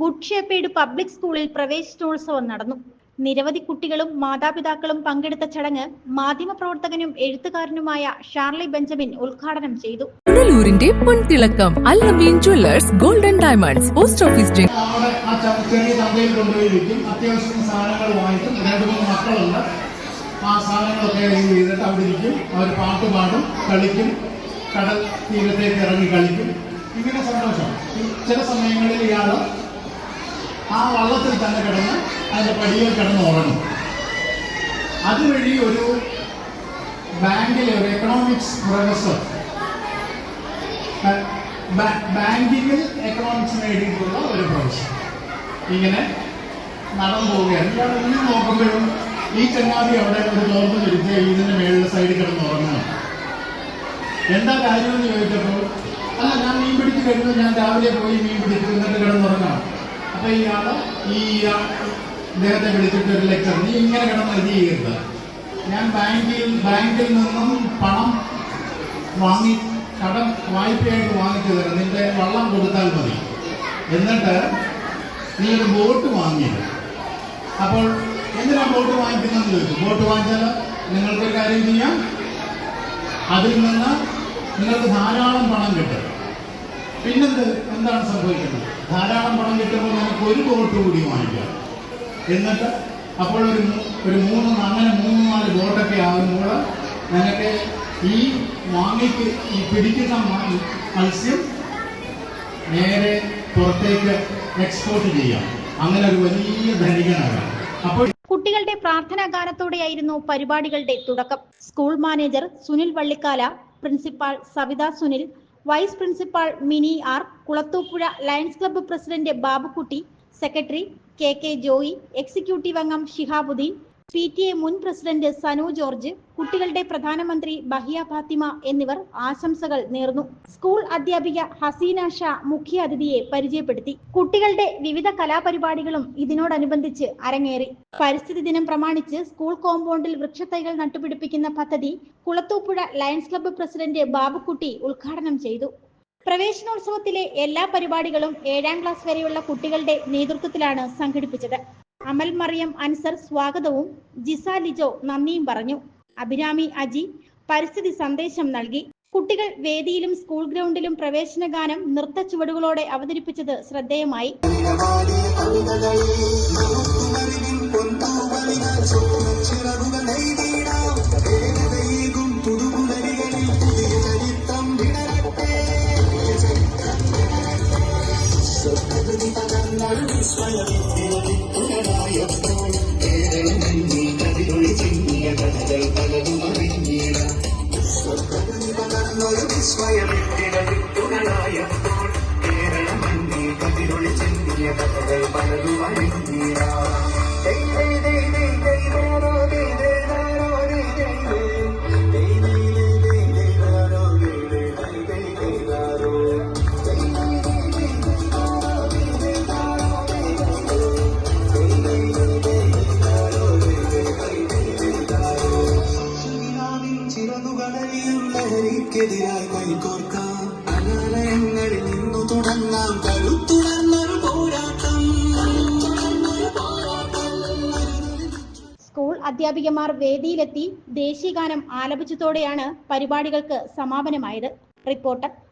Good Shepherd public സ്കൂളിൽ പ്രവേശനോത്സവം നടന്നു. നിരവധി കുട്ടികളും മാതാപിതാക്കളും പങ്കെടുത്ത ചടങ്ങ് മാധ്യമപ്രവർത്തകനും എഴുത്തുകാരനുമായ ഷാർലി ബെഞ്ചമിൻ ഉദ്ഘാടനം ചെയ്തു. പുനലൂരിന്റെ പൊൻതിളക്കം Allameen jewellers golden diamonds post office അത്യാവശ്യം സാധനങ്ങൾ വാങ്ങിക്കും. രണ്ട് മൂന്ന് മക്കളുണ്ട്. ആ സാധനങ്ങളൊക്കെ ചെയ്തിട്ട് അവിടെ ഇരിക്കും. അവർ പാട്ട് പാടും കളിക്കും. കടൽ തീരത്തേക്ക് ഇറങ്ങി കളിക്കും. ഇങ്ങനെ സന്തോഷം. ചില സമയങ്ങളിൽ ഇയാൾ ആ വള്ളത്തിൽ തന്നെ കിടന്ന് അതിന്റെ പടിയിൽ കിടന്ന് ഉറങ്ങും. അതുവഴി ഒരു ബാങ്കിലെ ഒരു എക്കണോമിക്സ് പ്രൊഫസർ ബാങ്കിങ്ങിൽ എക്കണോമിക്സ് നേടിയിട്ടുള്ള ഒരു പ്രൊഫസർ ഇങ്ങനെ നടന്നു പോവുകയാണ്. ഇയാൾ ഇങ്ങനെ നോക്കുമ്പോഴും ഈ ചങ്ങാതി അവിടെ ഒരു തോർന്ന് തിരിച്ച് ഇതിന്റെ മേളിൽ സൈഡിൽ കിടന്ന് ഉറങ്ങണം എന്താ കാര്യമെന്ന് ചോദിച്ചപ്പോൾ അല്ല കഴിഞ്ഞു ഞാൻ രാവിലെ പോയി മീൻ പിടിച്ചു എന്നിട്ട് കിടന്നുറങ്ങാം അപ്പൊ ഇയാൾ ഈ ഇദ്ദേഹത്തെ വിളിച്ചിട്ട് ഒരു ലെക്ചർ നീ ഇങ്ങനെ കിടന്ന് ഇത് ചെയ്യരുത്. ഞാൻ ബാങ്കിൽ ബാങ്കിൽ നിന്നും പണം വാങ്ങി കടം വായ്പയായിട്ട് വാങ്ങിച്ചു തരാം നിന്റെ വള്ളം കൊടുത്താൽ മതി. എന്നിട്ട് നീ ഒരു ബോട്ട് വാങ്ങിയത് അപ്പോൾ എന്തിനാ ബോട്ട് വാങ്ങിക്കുന്നതെന്ന് ചോദിച്ചു. ബോട്ട് വാങ്ങിച്ചാൽ നിങ്ങൾക്കൊരു കാര്യം ചെയ്യാം. അതിൽ നിന്ന് നിങ്ങൾക്ക് ധാരാളം പണം കിട്ടും. പിന്നെന്ത്? എന്താണ് സംഭവിക്കുന്നത്? ധാരാളം പണം കിട്ടുമ്പോൾ നമുക്ക് ഒരു ബോട്ട് കൂടി വാങ്ങിക്കാം. എന്നിട്ട് അപ്പോൾ ഒരു ഒരു മൂന്ന് അങ്ങനെ മൂന്ന് നാല് ബോട്ടൊക്കെ ആകുമ്പോൾ നിനക്ക് ഈ വാങ്ങിക്ക് ഈ പിടിക്കുന്ന മത്സ്യം നേരെ പുറത്തേക്ക് എക്സ്പോർട്ട് ചെയ്യാം. അങ്ങനെ ഒരു വലിയ ധനികനാണ് അപ്പോൾ കുട്ടികളുടെ പ്രാർത്ഥനാ ഗാനത്തോടെയായിരുന്നു പരിപാടികളുടെ തുടക്കം. School manager Sunil Vallikkala principal Savitha Sunil vice principal Mini R Kulathupuzha lions club president Babukutty secretary K K Joy executive അംഗം ഷിഹാബുദ്ദീൻ പി ടി എ മുൻ പ്രസിഡന്റ് സനു ജോർജ് കുട്ടികളുടെ പ്രധാനമന്ത്രി ബഹിയ ഫാത്തിമ എന്നിവർ ആശംസകൾ നേർന്നു. സ്കൂൾ അധ്യാപിക ഹസീന ഷാ മുഖ്യ അതിഥിയെ പരിചയപ്പെടുത്തി. കുട്ടികളുടെ വിവിധ കലാപരിപാടികളും ഇതിനോടനുബന്ധിച്ച് അരങ്ങേറി. പരിസ്ഥിതി ദിനം പ്രമാണിച്ച് സ്കൂൾ കോമ്പൗണ്ടിൽ വൃക്ഷത്തൈകൾ നട്ടുപിടിപ്പിക്കുന്ന പദ്ധതി Kulathupuzha lions club president Babukutty ഉദ്ഘാടനം ചെയ്തു. പ്രവേശനോത്സവത്തിലെ എല്ലാ പരിപാടികളും ഏഴാം ക്ലാസ് വരെയുള്ള കുട്ടികളുടെ നേതൃത്വത്തിലാണ് സംഘടിപ്പിച്ചത്. അമൽ മറിയം അൻസർ സ്വാഗതവും ജിസ ലിജോ നന്ദിയും പറഞ്ഞു. അഭിരാമി അജി പരിസ്ഥിതി സന്ദേശം നൽകി. കുട്ടികൾ വേദിയിലും സ്കൂൾ ഗ്രൗണ്ടിലും പ്രവേശന ഗാനം നൃത്ത ചുവടുകളോടെ അവതരിപ്പിച്ചത് ശ്രദ്ധേയമായി. കഥകൾ പലതും അറിഞ്ഞിട വിശ്വപ്രതിപകർന്നൊരു വിസ്മയമെത്തിട വിത്തുകളായപ്പോൾ കേരള മണ്ണിൽ കതിരൊളി ചെന്നിയ കഥകൾ പലതും അറിഞ്ഞിട ചിറകുകളെതിരായി കൈകോർക്കാം. അനാലയങ്ങളിൽ നിന്നു തുടങ്ങാം. കരുത്തുടർന്നൊരു പോരാട്ടം. സ്കൂൾ അധ്യാപികമാർ വേദിയിലെത്തി ദേശീയഗാനം ആലപിച്ചതോടെയാണ് പരിപാടികൾക്ക് സമാപനമായത്. Reporter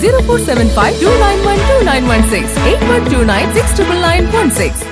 zero four seven five two nine one two nine one six eight one two nine six triple nine one six